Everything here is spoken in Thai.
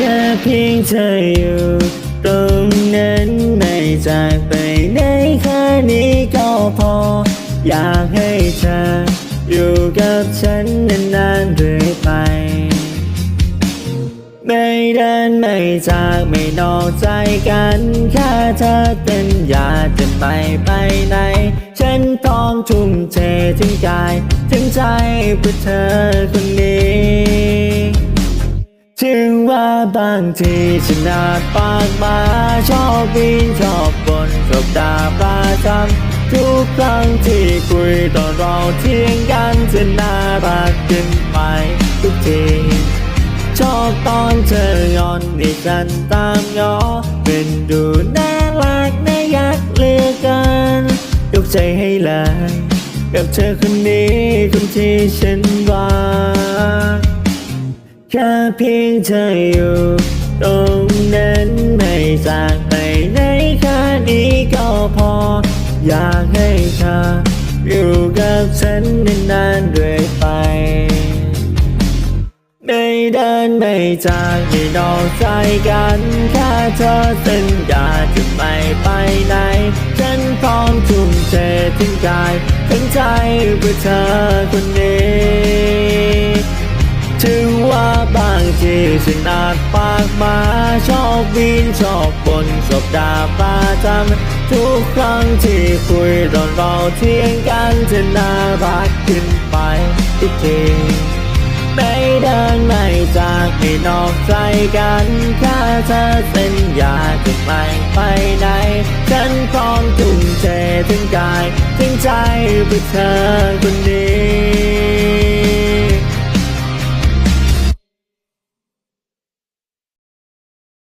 ค่เพียงเธออยู่ตรงนั้นไม่จากไปไหนแค่นี้ก็พอ อยากให้เธออยู่กับฉันนานๆเรื่อยไป ไม่เดินไม่จากไม่นอกใจกันแค่เธอเป็นอยากจะไปไปไหน ฉันพร้อมทุ่มเทถึงกายถึงใจเพื่อเธอคนนี้ บางทีฉันอาจปากมาชอบบินชอบบนชอบด่าประจำทุกครั้งที่คุยตอนเราเที่ยงกันจะน่ารักขึ้นไปทุกทีชอบตอนเธองอนให้ฉันตามง้อเป็นดูน่ารักน่ายักเลือเกินยกใจให้เลยกับเธอคนนี้คนที่ฉันรัก แค่เพียงเธออยู่ ตรงนั้นไม่จากไปไหนแค่นี้ก็พอ อยากให้เธออยู่กับฉันนานๆเรื่อยไป ไม่เดินไม่จากไม่นอกใจกันแค่เธอสัญญาจะไม่ไปไหน ฉันพร้อมทุ่มเทถึงกายถึงใจเพื่อเธอคนนี้ ทีฉันอาจปากมาชอบวินชอบบนชอบด่าประจำทุกครั้งที่คุยตอนเราเที่ยงกันจะน่ารักขึ้นไปทุกทีไม่เดินไม่จากไม่นอกใจกันแค่เธอสัญญาจะไม่ไปไหนฉันพร้อมทุ่มเทถึงกายถึงใจเพื่อเธอคนนี้